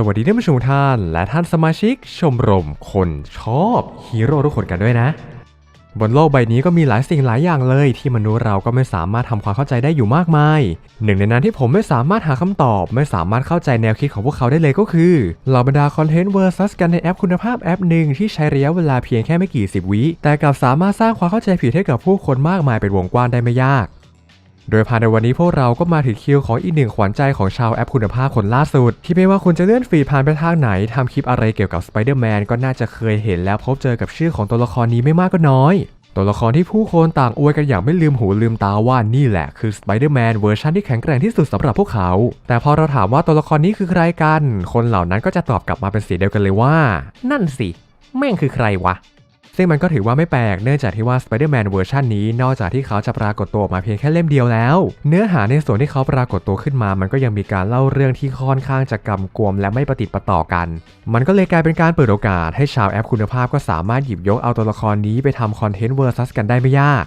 สวัสดีท่านผู้ชมท่าน และท่านสมาชิกชมรมคนชอบฮีโร่ทุกคนกันด้วยนะ บนโลกใบนี้ก็มีหลายสิ่งหลายอย่างเลย ที่มนุษย์เราก็ไม่สามารถทำความเข้าใจได้อยู่มากมาย หนึ่งในนั้นที่ผมไม่สามารถหาคำตอบ ไม่สามารถเข้าใจแนวคิดของพวกเขาได้เลยก็คือเหล่าบรรดาคอนเทนต์เวอร์ซัสกันในแอปคุณภาพแอปหนึ่งที่ใช้ระยะเวลาเพียงแค่ไม่กี่สิบวิแต่กลับสามารถสร้างความเข้าใจผิดให้กับผู้คนมากมายเป็นวงกว้างได้ไม่ยาก โดยภายในวันนี้พวกเราก็มาถึงคิวของอีกหนึ่งขวัญใจของชาวแอปคุณภาพคนล่าสุด ที่ไม่ว่าคุณจะเลื่อนฟีดผ่านไปทางไหนทำคลิปอะไรเกี่ยวกับสไปเดอร์แมนก็น่าจะเคยเห็นแล้วพบเจอกับชื่อของตัวละครนี้ไม่มากก็น้อยตัวละครที่ผู้คนต่างอวยกันอย่างไม่ลืมหูลืมตาว่านี่แหละคือสไปเดอร์แมนเวอร์ชันที่แข็งแกร่งที่สุดสำหรับพวกเขา แต่พอเราถามว่าตัวละครนี้คือใครกัน คนเหล่านั้นก็จะตอบกลับมาเป็นเสียงเดียวกันเลยว่า นั่นสิ แม่งคือใครวะ ซึ่งมันก็ถือว่าไม่แปลกเนื่องจากที่ว่า Spider-Man เวอร์ชันนี้นอกจากที่เขาจะปรากฏตัวมาเพียงแค่เล่มเดียวแล้ว เนื้อหาในส่วนที่เขาปรากฏตัวขึ้นมา มันก็ยังมีการเล่าเรื่องที่ค่อนข้างจะกำกวมและไม่ประติดประต่อกัน มันก็เลยกลายเป็นการเปิดโอกาสให้ชาวแอปคุณภาพก็สามารถหยิบยกเอาตัวละครนี้ไปทำคอนเทนต์เวอร์ซัสกันได้ไม่ยาก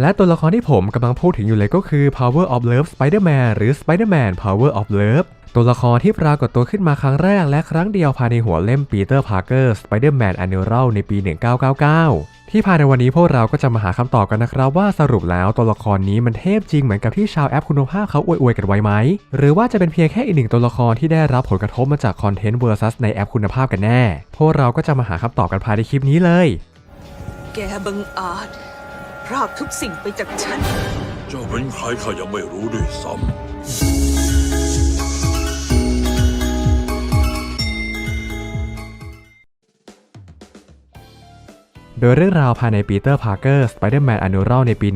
และตัวละครที่ผมกำลังพูดถึงอยู่เลยก็คือ Power of Love Spider-Man หรือ Spider-Man Power of Love ตัวละครที่ปรากฏตัวขึ้นมาครั้งแรกและครั้งเดียวภายในหัวเล่ม Peter Parker Spider-Man Annual ในปี 1999 ที่ภายในวันนี้พวกเราก็จะมาหาคำตอบกันนะครับว่าสรุปแล้วตัวละครนี้มันเทพจริงเหมือนกับที่ชาวแอปคุณภาพเขาอวยๆกันไว้ไหม หรือว่าจะเป็นเพียงแค่อีกหนึ่งตัวละครที่ได้รับผลกระทบมาจากคอนเทนต์เวอร์ซัสในแอปคุณภาพกันแน่ พวกเราก็จะมาหาคำตอบกันภายในคลิปนี้เลย แกบังอาจ พรากทุกสิ่งไปจากฉัน เจ้าเป็นใครข้ายังไม่รู้ด้วยซ้ำ โดยเรื่องราวภายในปีเตอร์พาร์เกอร์สไปเดอร์แมนอนูรัลในปี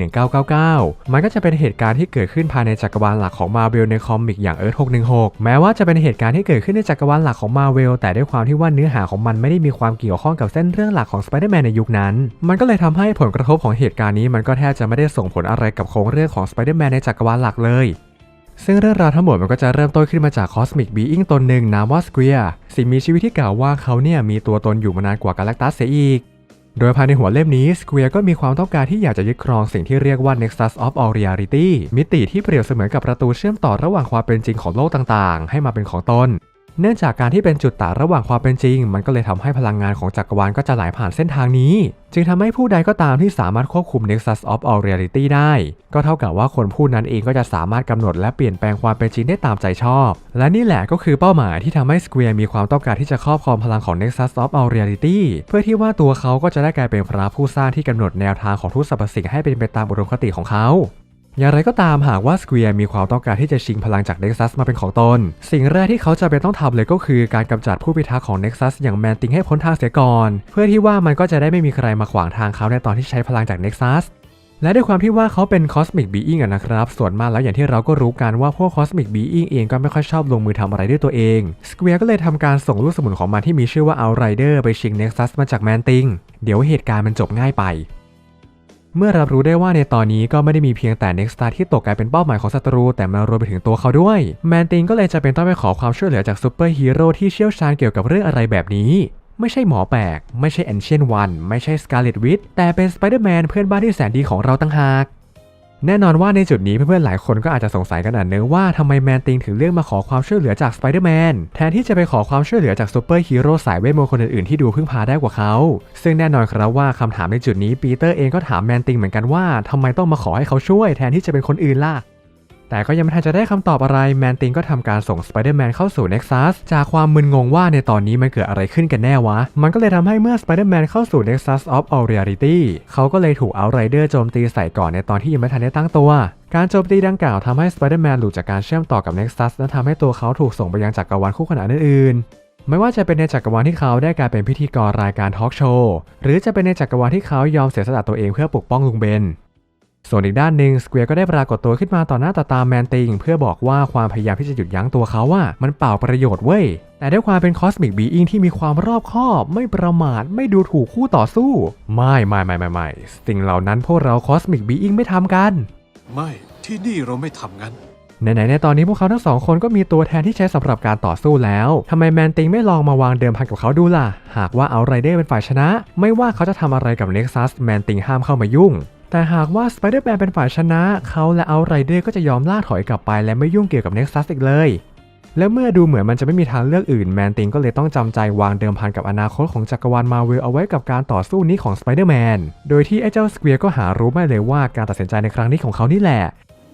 1999 มันก็จะเป็นเหตุการณ์ที่เกิดขึ้นภายในจักรวาลหลักของมาเวลในคอมิกอย่างเอิร์ธ616 แม้ว่าจะเป็นเหตุการณ์ที่เกิดขึ้นในจักรวาลหลักของมาเวลแต่ด้วยความที่ว่าเนื้อหาของมันไม่ได้มีความเกี่ยวข้องกับเส้นเรื่องหลักของสไปเดอร์แมนในยุคนั้น มันก็เลยทำให้ผลกระทบของเหตุการณ์นี้มันก็แทบจะไม่ได้ส่งผลอะไรกับโครงเรื่องของสไปเดอร์แมนในจักรวาลหลักเลยซึ่งเรื่องราวทั้งหมดมันก็จะเริ่มต้นขึ้นมาจากคอสมิกบีอิงตนหนึ่งนามว่าสเกียสิ่งมีชีวิตที่กล่าวว่าเขาเนี่ยมีตัวตนอยู่มานานกว่ากาแล็กตัสเสียอีก โดยภายในหัวเล่มนี้ Square ก็มีความต้องการที่อยากจะยึดครองสิ่งที่เรียกว่า Nexus of All Reality มิติที่เปรียบเสมือนกับประตูเชื่อมต่อระหว่างความเป็นจริงของโลกต่างๆ ให้มาเป็นของตน เนื่องจากการที่เป็นจุดตัดระหว่างความเป็นจริง มันก็เลยทำให้พลังงานของจักรวาลก็จะไหลผ่านเส้นทางนี้ จึงทำให้ผู้ใดก็ตามที่สามารถควบคุม Nexus of All Reality ได้ ก็เท่ากับว่าคนผู้นั้นเองก็จะสามารถกำหนดและเปลี่ยนแปลงความเป็นจริงได้ตามใจชอบ และนี่แหละก็คือเป้าหมายที่ทำให้ Square มีความต้องการที่จะครอบครองพลังของ Nexus of All Reality เพื่อที่ว่าตัวเขาก็จะได้กลายเป็นพระผู้สร้างที่กำหนดแนวทางของทุกสรรพสิ่งให้เป็นไปตามอุดมคติของเขา อย่างไรก็ตามหากว่า Square มีความต้องการที่จะชิงพลังจาก Nexus มาเป็นของตน สิ่งแรกที่เขาจะเป็นต้องทำเลยก็คือการกำจัดผู้พิทักษ์ของ Nexus อย่างแมนติงให้พ้นทางเสียก่อน เพื่อที่ว่ามันก็จะได้ไม่มีใครมาขวางทางเขาในตอนที่ใช้พลังจาก Nexus และด้วยความที่ว่าเขาเป็น Cosmic Being อะนะครับ ส่วนมากแล้วอย่างที่เราก็รู้กันว่าพวก Cosmic Being เองก็ไม่ค่อยชอบลงมือทำอะไรด้วยตัวเอง Square ก็เลยทำการส่งลูกสมุนของมันที่มีชื่อว่า Outrider ไปชิง Nexus มาจากแมนติงเดี๋ยวเหตุการณ์มันจบง่ายไป เมื่อรับรู้ได้ว่าในตอนนี้ก็ไม่ได้มีเพียงแต่เน็กสตาร์ที่ตกกลายเป็นเป้าหมายของศัตรู แต่มารวมไปถึงตัวเขาด้วย แมนติงก็เลยจะเป็นต้องไปขอความช่วยเหลือจากซูเปอร์ฮีโร่ที่เชี่ยวชาญเกี่ยวกับเรื่องอะไรแบบนี้ ไม่ใช่หมอแปลก ไม่ใช่แอนเชียนวัน ไม่ใช่สกาเลตวิทแต่เป็นสไปเดอร์แมนเพื่อนบ้านที่แสนดีของเราตั้งหาก แน่นอนว่าในจุดนี้เพื่อนๆหลายคนก็อาจจะสงสัยกันอะเนอว่าทำไมแมนติงถึงเลือกมาขอความช่วยเหลือจากสไปเดอร์แมนแทนที่จะไปขอความช่วยเหลือจากซูเปอร์ฮีโร่สายเวทมนต์คนอื่นๆที่ดูพึ่งพาได้กว่าเขา ซึ่งแน่นอนครับว่าคำถามในจุดนี้ปีเตอร์เองก็ถามแมนติงเหมือนกันว่าทำไมต้องมาขอให้เขาช่วยแทนที่จะเป็นคนอื่นล่ะ แต่ก็ยังไม่ทันจะได้คำตอบอะไรแมนติงก็ทำการส่งสไปเดอร์แมนเข้าสู่ Nexus จากความมึนงงว่าในตอนนี้มันเกิดอะไรขึ้นกันแน่วะ มันก็เลยทำให้เมื่อสไปเดอร์แมนเข้าสู่ Nexus of All Reality เขาก็เลยถูกเอาไรเดอร์โจมตีใส่ก่อนในตอนที่ยังไม่ทันได้ตั้งตัวการโจมตีดังกล่าวทำให้สไปเดอร์แมนหลุดจากการเชื่อมต่อกับ Nexus และทำให้ตัวเขาถูกส่งไปยังจักรวาลคู่ขนานอื่นๆ ไม่ว่าจะเป็นในจักรวาลที่เขาได้กลายเป็นพิธีกรรายการทอล์กโชว์ หรือจะเป็นในจักรวาลที่เขายอมเสียสละตัวเองเพื่อปกป้องลุงเบน ส่วนอีกด้านหนึ่งสเ u ว r ก็ได้ปรากฏตัวขึ้นมาต่อหน้าต่อตาแมนติงเพื่อบอกว่าความพยายามที่จะหยุดยั้งตัวเขาว่ามันเปล่าประโยชน์เว้ย แต่ด้วยความเป็นคอสมิกบีอิงที่มีความรอบคอบ ไม่ประมาทไม่ดูถูกคู่ต่อสู้ ไม่ไม่ไม่ไม่ไม่สิ่งเหล่านั้นพวกเราคอสมิกบีอิงไม่ทำกัน ไม่ที่นี่เราไม่ทำงั้นไหนๆในตอนนี้พวกเขาทั้งสองคนก็มีตัวแทนที่ใช้สำหรับการต่อสู้แล้วทำไมแมนติงไม่ลองมาวางเดิมพันกับเขาดูล่ะ หากว่าเอาไรเดอร์เป็นฝ่ายชนะ ไม่ว่าเขาจะทำอะไรกับเน็กซัสแมนติงห้ามเข้ามายุ่ง แต่หากว่าสไปเดอร์แมนเป็นฝ่ายชนะ เขาและเอาไรเดอร์ก็จะยอมล่าถอยกลับไปและไม่ยุ่งเกี่ยวกับเน็กซัสอีกเลย และเมื่อดูเหมือนมันจะไม่มีทางเลือกอื่นแมนติงก็เลยต้องจำใจวางเดิมพันกับอนาคตของจักรวาลมาเวลเอาไว้กับการต่อสู้นี้ของสไปเดอร์แมน โดยที่ไอ้เจ้าสเกวียก็หารู้ไม่เลยว่าการตัดสินใจในครั้งนี้ของเขานี่แหละ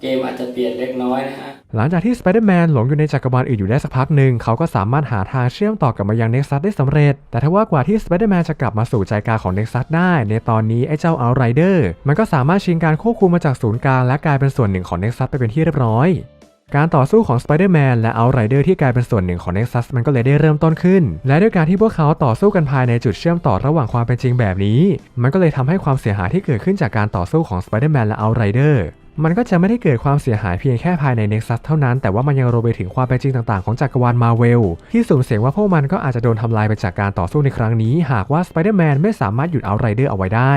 เกมอาจจะเปลี่ยนเล็กน้อยนะฮะ หลังจากที่สไปเดอร์แมนหลงอยู่ในจักรวาลอื่นอยู่ได้สักพักหนึ่ง เขาก็สามารถหาทางเชื่อมต่อกลับมายังเน็กซัสได้สำเร็จ แต่ถ้าว่ากว่าที่สไปเดอร์แมนจะกลับมาสู่ใจกลางของเน็กซัสได้ ในตอนนี้ไอ้เจ้าเอาไรเดอร์มันก็สามารถชิงการควบคุมมาจากศูนย์กลางและกลายเป็นส่วนหนึ่งของเน็กซัสไปเป็นที่เรียบร้อยการต่อสู้ของ Spider-Man และ Outrider ที่กลายเป็นส่วนหนึ่งของ Nexus มันก็เลยได้เริ่มต้นขึ้น และด้วยการที่พวกเขาต่อสู้กันภายในจุดเชื่อมต่อระหว่างความเป็นจริงแบบนี้ มันก็เลยทำให้ความเสียหายที่เกิดขึ้นจากการต่อสู้ของ Spider-Man และ Outrider มันก็จะไม่ได้เกิดความเสียหายเพียงแค่ภายใน Nexus เท่านั้น แต่ว่ามันยังรวมไปถึงความเป็นจริงต่างๆของจักรวาลมาเวลที่สูญเสียงว่าพวกมันก็อาจจะโดนทำลายไปจากการต่อสู้ในครั้งนี้ หากว่าสไปเดอร์แมนไม่สามารถหยุดเอาไรเดอร์เอาไว้ได้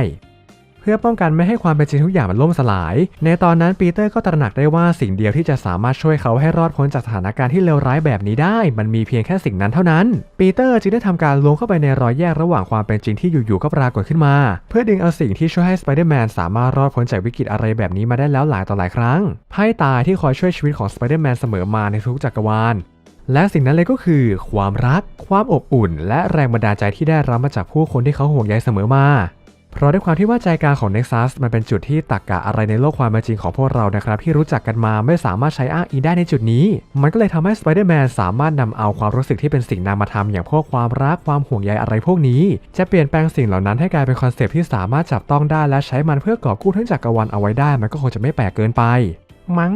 เพื่อป้องกันไม่ให้ความเป็นจริงทุกอย่างมันล่มสลาย ในตอนนั้นปีเตอร์ก็ตระหนักได้ว่าสิ่งเดียวที่จะสามารถช่วยเขาให้รอดพ้นจากสถานการณ์ที่เลวร้ายแบบนี้ได้ มันมีเพียงแค่สิ่งนั้นเท่านั้น ปีเตอร์จึงได้ทำการลวงเข้าไปในรอยแยกระหว่างความเป็นจริงที่อยู่ๆก็ปรากฏขึ้นมา เพื่อดึงเอาสิ่งที่ช่วยให้สไปเดอร์แมนสามารถรอดพ้นจากวิกฤตอะไรแบบนี้มาได้แล้วหลายต่อหลายครั้งไพ่ตายที่คอยช่วยชีวิตของสไปเดอร์แมนเสมอมาในทุกจักรวาลและสิ่งนั้นเลยก็คือ ความรัก ความอบอุ่น และแรงบันดาลใจที่ได้รับมาจากผู้คนที่เขาห่วงใยเสมอมา เพราะด้วยความที่ว่าใจกลางของ Nexus มันเป็นจุดที่ตักกะอะไรในโลกความเป็นจริงของพวกเรานะครับที่รู้จักกันมาไม่สามารถใช้อ้างอิงได้ในจุดนี้ มันก็เลยทำให้ Spider-Man สามารถนำเอาความรู้สึกที่เป็นสิ่งนามธรรมอย่างพวกความรักความห่วงใยอะไรพวกนี้ จะเปลี่ยนแปลงสิ่งเหล่านั้นให้กลายเป็นคอนเซปที่สามารถจับต้องได้และใช้มันเพื่อกอบกู้ทั้งจักรวาลเอาไว้ได้ มันก็คงจะไม่แปลกเกินไป มั้ง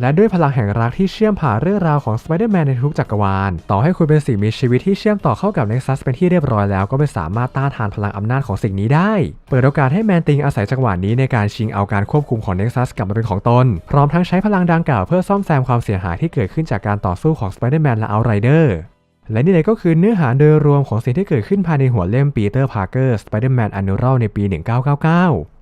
และด้วยพลังแห่งรักที่เชื่อมผ่านเรื่องราวของสไปเดอร์แมนในทุกจักรวาล ต่อให้คุณเป็นสิ่งมีชีวิตที่เชื่อมต่อเข้ากับ Nexus เป็นที่เรียบร้อยแล้วก็ไม่สามารถต้านทานพลังอำนาจของสิ่งนี้ได้ เปิดโอกาสให้แมนติงอาศัยจังหวะนี้ในการชิงเอาการควบคุมของ Nexus กลับมาเป็นของตน พร้อมทั้งใช้พลังดังกล่าวเพื่อซ่อมแซมความเสียหายที่เกิดขึ้นจากการต่อสู้ของ Spider-Man และ Outrider และนี่เลยก็คือเนื้อหาโดยรวมของสิ่งที่เกิดขึ้นภายในหัวเล่ม Peter Parker Spider-Man Annual ในปี 1999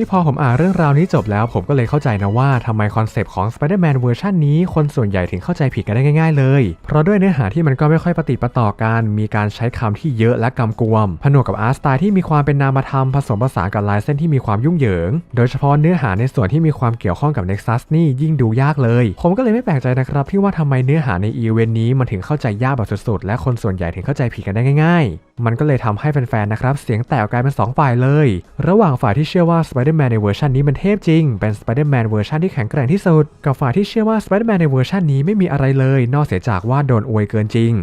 ที่พอผมอ่านเรื่องราวนี้จบแล้วผมก็เลยเข้าใจนะว่าทำไมคอนเซปต์ของ Spider-Man เวอร์ชันนี้คนส่วนใหญ่ถึงเข้าใจผิดกันได้ง่ายๆเลย เพราะด้วยเนื้อหาที่มันก็ไม่ค่อยปฏิปต่อกัน มีการใช้คำที่เยอะและกำกวม ผนวกกับอาร์ตสไตล์ที่มีความเป็นนามธรรมผสมผสานกับลายเส้นที่มีความยุ่งเหยิง โดยเฉพาะเนื้อหาในส่วนที่มีความเกี่ยวข้องกับ Nexus นี่ยิ่งดูยากเลย ผมก็เลยไม่แปลกใจนะครับที่ว่าทำไมเนื้อหาในอีเวนต์นี้มันถึงเข้าใจยากแบบสุดๆและคนส่วนใหญ่ถึงเข้าใจผิดกันได้ง่ายๆ มันก็เลยทำให้แฟนๆนะครับเสียงแตกออกลายเป็น 2 ฝ่ายเลย ระหว่างฝ่ายที่เชื่อว่า Spider-Man ในเวอร์ชันนี้มันเทพจริง เป็น Spider-Man เวอร์ชันที่แข็งแกร่งที่สุด กับฝ่ายที่เชื่อว่า Spider-Man ในเวอร์ชันนี้ไม่มีอะไรเลย นอกเสียจากว่าโดนอวยเกินจริง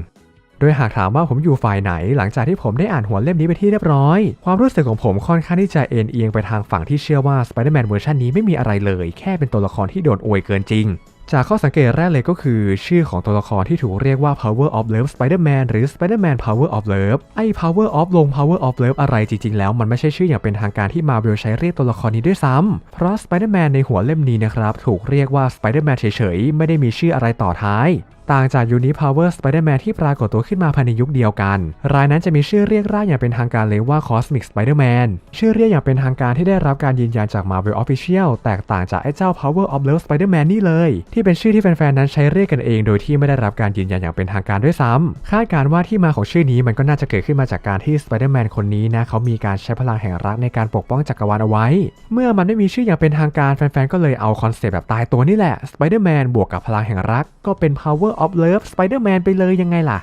โดยหากถามว่าผมอยู่ฝ่ายไหน หลังจากที่ผมได้อ่านหัวเล่มนี้ไปที่เรียบร้อย ความรู้สึกของผมค่อนข้างที่จะเอ็นเอียงไปทางฝั่งที่เชื่อว่า Spider-Man เวอร์ชันนี้ไม่มีอะไรเลย แค่เป็นตัวละครที่โดนอวยเกินจริง จากข้อสังเกตแรกเลยก็คือ ชื่อของตัวละครที่ถูกเรียกว่า Power of Love Spider-Man หรือ Spider-Man Power of Love ไอ้ Power of ลง Power of Love อะไรจริง ๆ แล้วมันไม่ใช่ชื่ออย่างเป็นทางการที่ Marvel ใช้เรียกตัวละครนี้ด้วยซ้ำ เพราะ Spider-Man ในหัวเล่มนี้นะครับ ถูกเรียกว่า Spider-Man เฉยๆ ไม่ได้มีชื่ออะไรต่อท้าย ต่างจากยูนิ Power Spider-Man ที่ปรากฏตัวขึ้นมาภายในยุคเดียวกัน รายนั้นจะมีชื่อเรียกร่างอย่างเป็นทางการเลยว่า Cosmic Spider-Man ชื่อเรียกอย่างเป็นทางการที่ได้รับการยืนยันจาก Marvel Official แตกต่างจากไอ้เจ้า Power of Love Spider-Man นี่เลย ที่เป็นชื่อที่แฟนๆนั้นใช้เรียกกันเอง โดยที่ไม่ได้รับการยืนยันอย่างเป็นทางการด้วยซ้ำคาดการณ์ว่าที่มาของชื่อนี้มันก็น่าจะเกิดขึ้นมาจากการที่ Spider-Man คนนี้นะเขามีการใช้พลังแห่งรักในการปกป้องจักรวาลเอาไว้ เมื่อมันไม่มีชื่ออย่างเป็นทางการแฟนๆก็เลยเอาคอนเซปต์แบบตายตัวนี่แหละ Spider-Man บวกกับพลังแห่งรักก็เป็น Power of Love Spider-Man ไปเลยยังไงล่ะ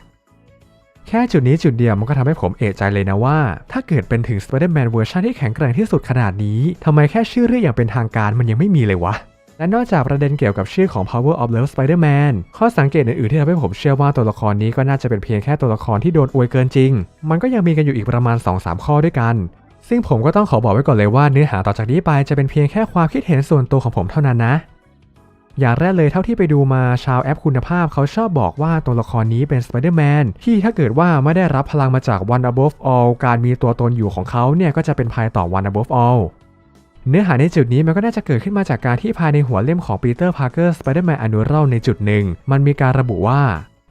แค่จุดนี้จุดเดียวมันก็ทำให้ผมเอะใจเลยนะว่า ถ้าเกิดเป็นถึง Spider-Man เวอร์ชันที่แข็งแกร่งที่สุดขนาดนี้ทำไมแค่ชื่อเรียกอย่างเป็นทางการมันยังไม่มีเลยวะและนอกจากประเด็นเกี่ยวกับชื่อของ Power of Love Spider-Man ข้อสังเกตอื่นๆที่ทำให้ผมเชื่อว่าตัวละครนี้ก็น่าจะเป็นเพียงแค่ตัวละครที่โดนอวยเกินจริง มันก็ยังมีกันอยู่อีกประมาณ 2-3 ข้อด้วยกัน ซึ่งผมก็ต้องขอบอกไว้ก่อนเลยว่าเนื้อหาต่อจากนี้ไปจะเป็นเพียงแค่ความคิดเห็นส่วนตัวของผมเท่านั้นนะ อย่างแรกเลยเท่าที่ไปดูมาชาวแอปคุณภาพเขาชอบบอกว่าตัวละครนี้เป็นสไปเดอร์แมนที่ถ้าเกิดว่าไม่ได้รับพลังมาจาก One Above All การมีตัวตนอยู่ของเขาเนี่ยก็จะเป็นภัยต่อ One Above All เนื้อหาในจุดนี้มันก็น่าจะเกิดขึ้นมาจากการที่ภายในหัวเล่มของปีเตอร์พาร์เกอร์สไปเดอร์แมนอนุร่าในจุดหนึ่ง มันมีการระบุว่า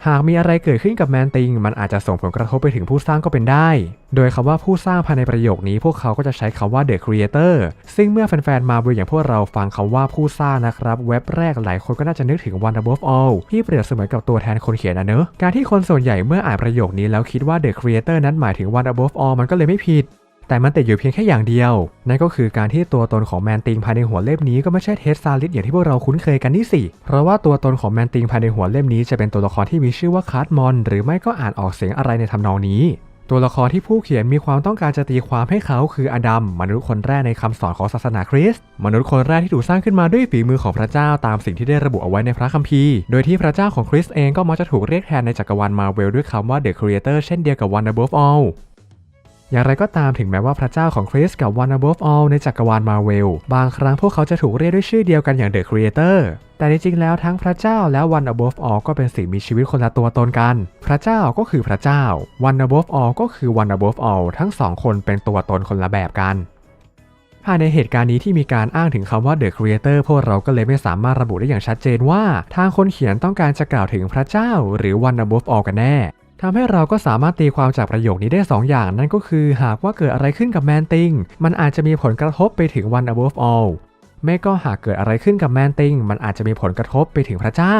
หากมีอะไรเกิดขึ้นกับแมนติง มันอาจจะส่งผลกระทบไปถึงผู้สร้างก็เป็นได้ โดยคำว่าผู้สร้างภายในประโยคนี้พวกเขาก็จะใช้คำว่า The Creator ซึ่งเมื่อแฟนๆมาเวอย่างพวกเราฟังคำว่าผู้สร้างนะครับ เว็บแรกหลายคนก็น่าจะนึกถึง One Above All ที่เปรียบเสมือนกับตัวแทนคนเขียนนะเนอะการที่คนส่วนใหญ่เมื่ออ่านประโยคนี้แล้วคิดว่า The Creator นั้นหมายถึง One Above All มันก็เลยไม่ผิด แต่มันติดอยู่เพียงแค่อย่างเดียว นั่นก็คือการที่ตัวตนของแมนติงภายในหัวเล่มนี้ก็ไม่ใช่เทสซาลิสอย่างที่พวกเราคุ้นเคยกันนี่สิ เพราะว่าตัวตนของแมนติงภายในหัวเล่มนี้จะเป็นตัวละครที่มีชื่อว่าคาร์ดมอนหรือไม่ก็อ่านออกเสียงอะไรในทำนองนี้ ตัวละครที่ผู้เขียนมีความต้องการจะตีความให้เขาคืออดัมมนุษย์คนแรกในคำสอนของศาสนาคริสต์มนุษย์คนแรกที่ถูกสร้างขึ้นมาด้วยฝีมือของพระเจ้าตามสิ่งที่ได้ระบุเอาไว้ในพระคัมภีร์ โดยที่พระเจ้าของคริสต์เองก็มักจะถูกเรียกแทนในจักรวาลมาเวลด้วยคำว่า The Creator เช่นเดียวกับ One Above All อย่างไรก็ตามถึงแม้ว่าพระเจ้าของคริสกับ One Above All ในจักรวาลมาเวลบางครั้งพวกเขาจะถูกเรียกด้วยชื่อเดียวกันอย่าง The Creator แต่จริงๆแล้วทั้งพระเจ้าและ One Above All ก็เป็นสิ่งมีชีวิตคนละตัวตนกัน พระเจ้าก็คือพระเจ้า One Above All ก็คือ One Above All ทั้งสองคนเป็นตัวตนคนละแบบกันภายในเหตุการณ์นี้ที่มีการอ้างถึงคำว่า The Creator พวกเราก็เลยไม่สามารถระบุได้อย่างชัดเจนว่า ทางคนเขียนต้องการจะกล่าวถึงพระเจ้า หรือ One Above All กันแน่ ทำให้เราก็สามารถตีความจากประโยคนี้ได้ 2 อย่าง นั่นก็คือหากว่าเกิดอะไรขึ้นกับแมนติงมันอาจจะมีผลกระทบไปถึง One Above All ไม่ก็หากเกิดอะไรขึ้นกับแมนติงมันอาจจะมีผลกระทบไปถึงพระเจ้า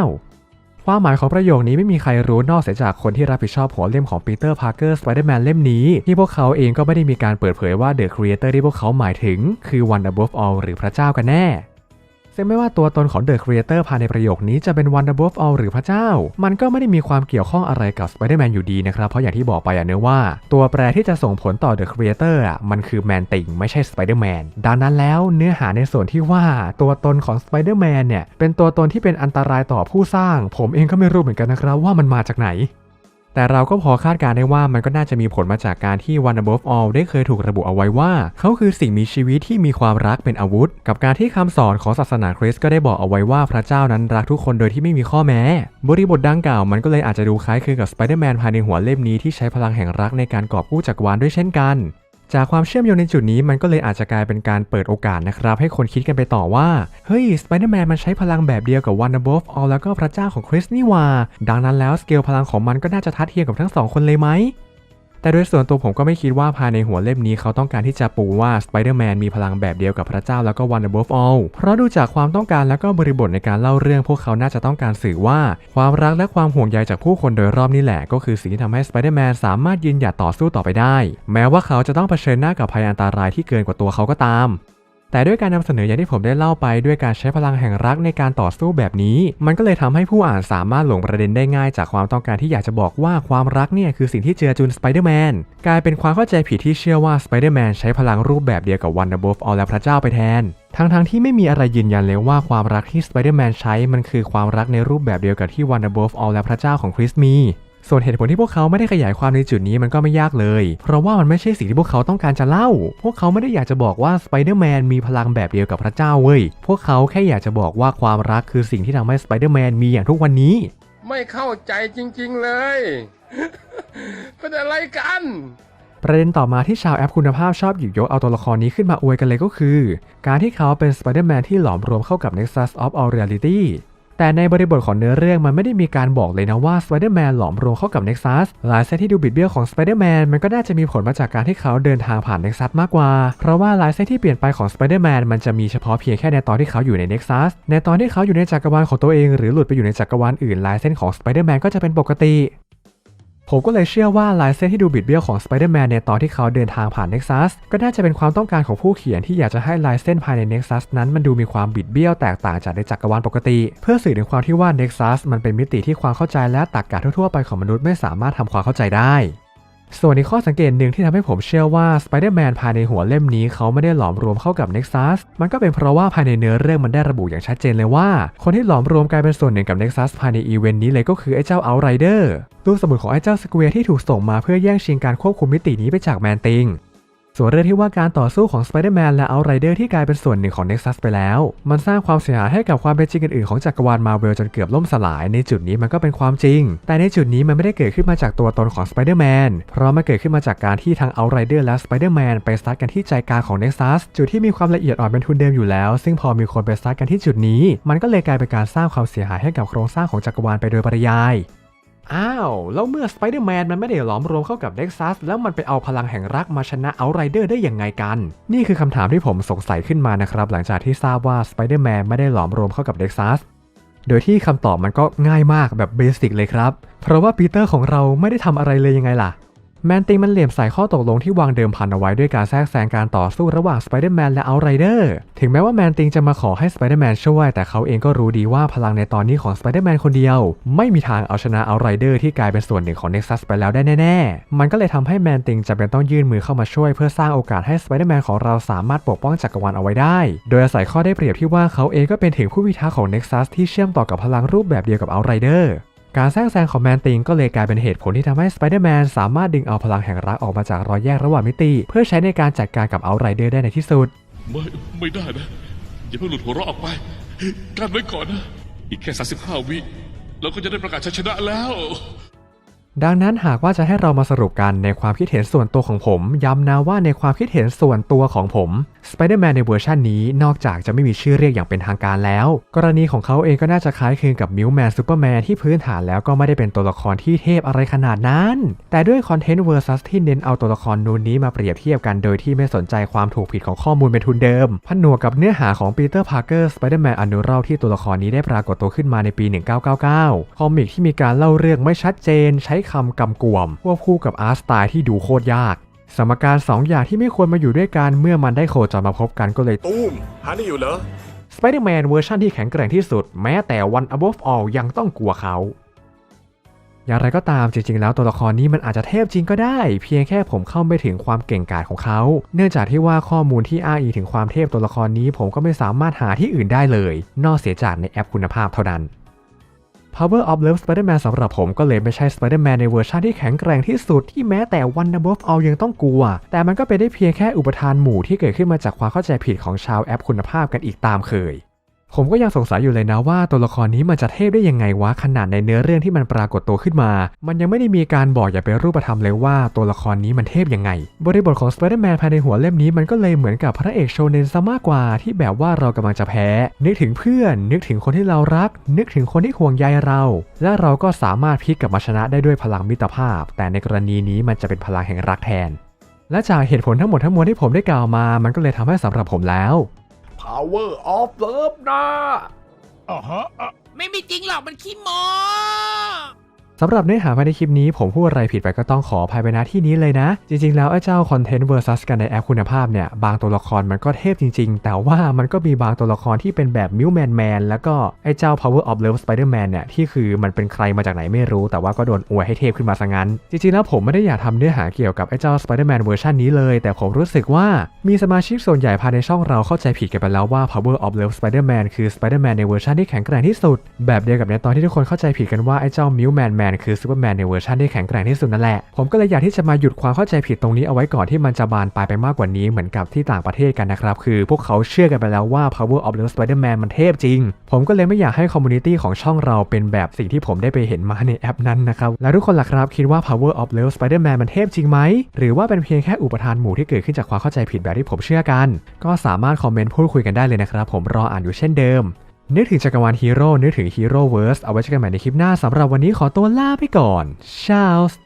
ความหมายของประโยคนี้ไม่มีใครรู้นอกเสียจากคนที่รับผิดชอบหัวเล่มของปีเตอร์พาร์เกอร์สไปเดอร์แมนเล่มนี้ ที่พวกเขาเองก็ไม่ได้มีการเปิดเผยว่า The Creator ที่พวกเขาหมายถึง คือ One Above All หรือพระเจ้ากันแน่ ซึ่งไม่ว่าตัวตนของ The Creator ภายในประโยคนี้จะเป็น One Above All หรือพระเจ้า มันก็ไม่ได้มีความเกี่ยวข้องอะไรกับ Spider-Man อยู่ดีนะครับ เพราะอย่างที่บอกไปอะเนื้อว่า ตัวแปรที่จะส่งผลต่อ The Creator อะมันคือแมนติงไม่ใช่ Spider-Man ดังนั้นแล้วเนื้อหาในส่วนที่ว่าตัวตนของ Spider-Man เนี่ยเป็นตัวตนที่เป็นอันตรายต่อผู้สร้าง ผมเองก็ไม่รู้เหมือนกันนะครับว่ามันมาจากไหน แต่เราก็พอคาดการณ์ได้ว่ามันก็น่าจะมีผลมาจากการที่ One Above All ได้เคยถูกระบุเอาไว้ว่า เขาคือสิ่งมีชีวิตที่มีความรักเป็นอาวุธ กับการที่คำสอนของศาสนาคริสต์ก็ได้บอกเอาไว้ว่าพระเจ้านั้นรักทุกคนโดยที่ไม่มีข้อแม้ บริบทดังกล่าวมันก็เลยอาจจะดูคล้ายคลึงกับสไปเดอร์แมนภายในหัวเล่มนี้ที่ใช้พลังแห่งรักในการกอบกู้จักรวาลด้วยเช่นกัน จากความเชื่อมโยงในจุดนี้มันก็เลยอาจจะกลายเป็นการเปิดโอกาสนะครับ ให้คนคิดกันไปต่อว่า เฮ้ยสไปเดอร์แมนมันใช้พลังแบบเดียวกับ One Above All แล้วก็พระเจ้าของคริสนี่ว่า ดังนั้นแล้วสเกลพลังของมันก็น่าจะทัดเทียมกับทั้งสองคนเลยไหม แต่โดยส่วนตัวผมก็ไม่คิดว่าภายในหัวเล่มนี้เขาต้องการที่จะปูว่าสไปเดอร์แมนมีพลังแบบเดียวกับพระเจ้าแล้วก็ One Above All เพราะดูจากความต้องการและก็บริบทในการเล่าเรื่องพวกเขาน่าจะต้องการสื่อว่า ความรักและความห่วงใยจากผู้คนโดยรอบนี่แหละ ก็คือสิ่งที่ทำให้สไปเดอร์แมนสามารถยืนหยัดต่อสู้ต่อไปได้ แม้ว่าเขาจะต้องเผชิญหน้ากับภัยอันตรายที่เกินกว่าตัวเขาก็ตาม แต่ด้วยการนำเสนออย่างที่ผมได้เล่าไปด้วยการใช้พลังแห่งรักในการต่อสู้แบบนี้ มันก็เลยทำให้ผู้อ่านสามารถหลงประเด็นได้ง่ายจากความต้องการที่อยากจะบอกว่าความรักเนี่ยคือสิ่งที่เจือจุนสไปเดอร์แมนกลายเป็นความเข้าใจผิดที่เชื่อว่าสไปเดอร์แมนใช้พลังรูปแบบเดียวกับ One Above All และพระเจ้าไปแทนทั้งๆทที่ไม่มีอะไรยืนยันเลยว่าความรักที่สไปเดอร์แมนใช้มันคือความรักในรูปแบบเดียวกับที่ One Above All และพระเจ้าของคริสมี ส่วนเหตุผลที่พวกเขาไม่ได้ขยายความในจุดนี้มันก็ไม่ยากเลย เพราะว่ามันไม่ใช่สิ่งที่พวกเขาต้องการจะเล่า พวกเขาไม่ได้อยากจะบอกว่าสไปเดอร์แมนมีพลังแบบเดียวกับพระเจ้าเว้ย พวกเขาแค่อยากจะบอกว่าความรักคือสิ่งที่ทำให้สไปเดอร์แมนมีอย่างทุกวันนี้ ไม่เข้าใจจริง ๆ เลย เป็นอะไรกันประเด็นต่อมาที่ชาวแอปคุณภาพชอบหยิบยกเอาตัวละครนี้ขึ้นมาอวยกันเลยก็คือ การที่เขาเป็นสไปเดอร์แมนที่หลอมรวมเข้ากับ Nexus of All Reality แต่ในบริบทของเนื้อเรื่องมันไม่ได้มีการบอกเลยนะว่าสไปเดอร์แมนหลอมรวมเข้ากับเน็กซัสหลายเส้นที่ดูบิดเบี้ยวของสไปเดอร์แมนมันก็น่าจะมีผลมาจากการที่เขาเดินทางผ่านเน็กซัสมากกว่า เพราะว่าลายเส้นที่เปลี่ยนไปของสไปเดอร์แมนมันจะมีเฉพาะเพียงแค่ในตอนที่เขาอยู่ในเน็กซัสในตอนที่เขาอยู่ในจักรวาลของตัวเอง หรือหลุดไปอยู่ในจักรวาลอื่นลายเส้นของสไปเดอร์แมนก็จะเป็นปกติ ผมก็เลยเชื่อว่าลายเส้นที่ดูบิดเบี้ยวของสไปเดอร์แมนในตอนที่เขาเดินทางผ่านเน็กซัสก็น่าจะเป็นความต้องการของผู้เขียนที่อยากจะให้ลายเส้นภายในเน็กซัสนั้นมันดูมีความบิดเบี้ยวแตกต่างจากในจักรวาลปกติ เพื่อสื่อถึงความที่ว่าเน็กซัสมันเป็นมิติที่ความเข้าใจและตรรกะทั่วๆไปของมนุษย์ไม่สามารถทำความเข้าใจได้ ส่วนอีกข้อสังเกตหนึ่งที่ทำให้ผมเชื่อว่า Spider-Man ภายในหัวเล่มนี้เขาไม่ได้หลอมรวมเข้ากับ Nexus มันก็เป็นเพราะว่าภายในเนื้อเรื่องมันได้ระบุอย่างชัดเจนเลยว่า คนที่หลอมรวมกลายเป็นส่วนหนึ่งกับ Nexus ภายในอีเวนต์นี้เลยก็คือไอ้เจ้า Outrider ตู้สมุดของไอ้เจ้าสเกวียที่ถูกส่งมาเพื่อแย่งชิงการควบคุมมิตินี้ไปจากแมนติง ส่วนเรื่องที่ว่าการต่อสู้ของ Spider-Man และ Outrider ที่กลายเป็นส่วนหนึ่งของ Nexus ไปแล้ว มันสร้างความเสียหายให้กับความเป็นจริงอื่นๆของจักรวาลมาเวลจนเกือบล่มสลาย ในจุดนี้มันก็เป็นความจริง แต่ในจุดนี้มันไม่ได้เกิดขึ้นมาจากตัวตนของ Spider-Man เพราะมันเกิดขึ้นมาจากการที่ทั้ง Outrider และ Spider-Man ไปซัดกันที่ใจกลางของ Nexus จุดที่มีความละเอียดอ่อนเป็นทุนเดิมอยู่แล้ว ซึ่งพอมีคนไปซัดกันที่จุดนี้ มันก็เลยกลายเป็นการสร้างความเสียหายให้กับโครงสร้างของจักรวาลไปโดยปริยาย อ้าว แล้วเมื่อสไปเดอร์แมนมันไม่ได้หลอมรวมเข้ากับเด็กซัสแล้วมันไปเอาพลังแห่งรักมาชนะเอาไรเดอร์ได้ยังไงกัน นี่คือคำถามที่ผมสงสัยขึ้นมานะครับ หลังจากที่ทราบว่าสไปเดอร์แมนไม่ได้หลอมรวมเข้ากับเด็กซัสโดยที่คำตอบมันก็ง่ายมากแบบเบสิกเลยครับ เพราะว่าปีเตอร์ของเราไม่ได้ทำอะไรเลยยังไงล่ะ แมนติงมันเหลี่ยมใส่ข้อตกลงที่วางเดิมพันเอาไว้ด้วยการแทรกแซงการต่อสู้ระหว่างสไปเดอร์แมนและเอาไรเดอร์ถึงแม้ว่าแมนติงจะมาขอให้สไปเดอร์แมนช่วย แต่เขาเองก็รู้ดีว่าพลังในตอนนี้ของสไปเดอร์แมนคนเดียว ไม่มีทางเอาชนะเอาไรเดอร์ที่กลายเป็นส่วนหนึ่งของเน็กซัสไปแล้วได้แน่ๆ มันก็เลยทำให้แมนติงจำเป็นต้องยื่นมือเข้ามาช่วย เพื่อสร้างโอกาสให้สไปเดอร์แมนของเราสามารถปกป้องจักรวาลเอาไว้ได้ โดยอาศัยข้อได้เปรียบที่ว่าเขาเองก็เป็นถึงผู้พิทักษ์ของเน็กซัสที่เชื่อมต่อกับพลังรูปแบบเดียวกับเอาไรเดอร์ การแทรกแซงของแมนติงก็เลยกลายเป็นเหตุผลที่ทำให้สไปเดอร์แมนสามารถดึงเอาพลังแห่งรักออกมาจากรอยแยกระหว่างมิติ เพื่อใช้ในการจัดการกับเอาไรเดอร์ได้ในที่สุด ไม่ไม่ได้นะ อย่าเพิ่งหลุดหัวเราะออกไปกันไว้ก่อนนะ อีกแค่ 35 วิเราก็จะได้ประกาศชัยชนะแล้ว ดังนั้นหากว่าจะให้เรามาสรุปกันในความคิดเห็นส่วนตัวของผม ย้ำนะว่าในความคิดเห็นส่วนตัวของผม Spider-Man ในเวอร์ชันนี้นอกจากจะไม่มีชื่อเรียกอย่างเป็นทางการแล้ว กรณีของเขาเองก็น่าจะคล้ายคลึงกับมิวแมนซูเปอร์แมนที่พื้นฐานแล้วก็ไม่ได้เป็นตัวละครที่เทพอะไรขนาดนั้น แต่ด้วยคอนเทนต์เวอร์ซัสที่เน้นเอาตัวละครนูนนี้มาเปรียบเทียบกันโดยที่ไม่สนใจความถูกผิดของข้อมูลเป็นทุนเดิมผนวกกับเนื้อหาของปีเตอร์พาร์เกอร์สไปเดอร์แมนอนุรัลที่ตัวละครนี้ได้ปรากฏตัวขึ้นมาในปี 1999 คอมิกที่มีการเล่าเรื่องไม่ชัดเจนใช้คำกำกวมควบคู่กับอาร์ตสไตล์ที่ดูโคตรยาก สมการ2อย่างที่ไม่ควรมาอยู่ด้วยกันเมื่อมันได้โคจรมาพบกันก็เลยตูมหานี่อยู่เหรอ Spider-Man เวอร์ชันที่แข็งแกร่งที่สุด แม้แต่ One Above All ยังต้องกลัวเขา อย่างไรก็ตามจริง ๆ แล้วตัวละครนี้มันอาจจะเทพจริงก็ได้ เพียงแค่ผมเข้าไม่ถึงความเก่งกาจของเขา เนื่องจากที่ว่าข้อมูลที่อ้างอิงถึงความเทพตัวละครนี้ ผมก็ไม่สามารถหาที่อื่นได้เลย นอกเสียจากในแอปคุณภาพเท่านั้น Power of Love Spider-Man สำหรับผมก็เลยไม่ใช่ Spider-Man ในเวอร์ชันที่แข็งแกร่งที่สุดที่แม้แต่ Wonder Above All ยังต้องกลัว แต่มันก็เป็นได้เพียงแค่อุปทานหมู่ที่เกิดขึ้นมาจากความเข้าใจผิดของชาวแอปคุณภาพกันอีกตามเคย ผมก็ยังสงสัยอยู่เลยนะว่าตัวละครนี้มันจะเทพได้ยังไงวะขนาดในเนื้อเรื่องที่มันปรากฏตัวขึ้นมา มันยังไม่ได้มีการบอกอย่างเป็นรูปธรรมเลยว่าตัวละครนี้มันเทพยังไง บริบทของ Spider-Man ภายในหัวเล่มนี้มันก็เลยเหมือนกับพระเอกโชเนนซะมากกว่าที่แบบว่าเรากำลังจะแพ้ นึกถึงเพื่อน นึกถึงคนที่เรารัก นึกถึงคนที่ห่วงใยเรา และเราก็สามารถพลิกกลับมาชนะได้ด้วยพลังมิตรภาพ แต่ในกรณีนี้มันจะเป็นพลังแห่งรักแทน และจากเหตุผลทั้งหมดทั้งมวลที่ผมได้กล่าวมา มันก็เลยทำให้สำหรับผมแล้ว Power of Love นะไม่มีจริงหรอกมันขี้โม สำหรับเนื้อหาภายในคลิปนี้ผมพูดอะไรผิดไปก็ต้องขออภัยไปณที่นี้เลยนะ จริงๆ แล้วไอ้เจ้าคอนเทนต์ versus กันในแอปคุณภาพเนี่ย บางตัวละครมันก็เทพจริงๆ แต่ว่ามันก็มีบางตัวละครที่เป็นแบบมิวแมนแมนแล้วก็ไอ้เจ้า power of love spider-man เนี่ย ที่คือมันเป็นใครมาจากไหนไม่รู้ แต่ว่าก็โดนอวยให้เทพขึ้นมาซะงั้น จริงๆ แล้วผมไม่ได้อยากทำเนื้อหาเกี่ยวกับไอ้เจ้า spider-man เวอร์ชันนี้เลย แต่ผมรู้สึกว่ามีสมาชิกส่วนใหญ่ภายในช่องเราเข้าใจผิดกันไปแล้วว่า power of love spider-man คือ spider-man ในเวอร์ชันที่แข็งแกร่งที่สุด แบบเดียวกับในตอนที่ทุกคนเข้าใจผิดกันว่าไอ้เจ้ามิวแมนแมนคือ superman ในเวอร์ชันที่แข็งแกร่งที่สุดนั่นแหละ ผมก็เลยอยากที่จะมาหยุดความเข้าใจผิดตรงนี้เอาไว้ก่อนที่มันจะบานปลายไปมากกว่านี้เหมือนกับที่ต่างประเทศกันนะครับ คือพวกเขาเชื่อกันไปแล้วว่า power of the spider-man มันเทพจริง ผมก็เลยไม่อยากให้คอมมูนิตี้ของช่องเราเป็นแบบสิ่งที่ผมได้ไปเห็นมาในแอปนั้นนะครับ แล้วทุกคนล่ะครับคิดว่า power of the spider-man มันเทพจริงไหมหรือว่าเป็นเพียงแค่อุปทานหมู่ที่เกิดขึ้นจากความเข้าใจผิดแบบที่ผมเชื่อกัน ก็สามารถคอมเมนต์พูดคุยกันได้เลยนะครับผมรออ่านอยู่เช่นเดิม นึกถึงจักรวาลฮีโร่นึกถึงฮีโร่เวิร์สเอาไว้เจอกันใหม่ในคลิปหน้าสำหรับวันนี้ขอตัวลาไปก่อนชาลส์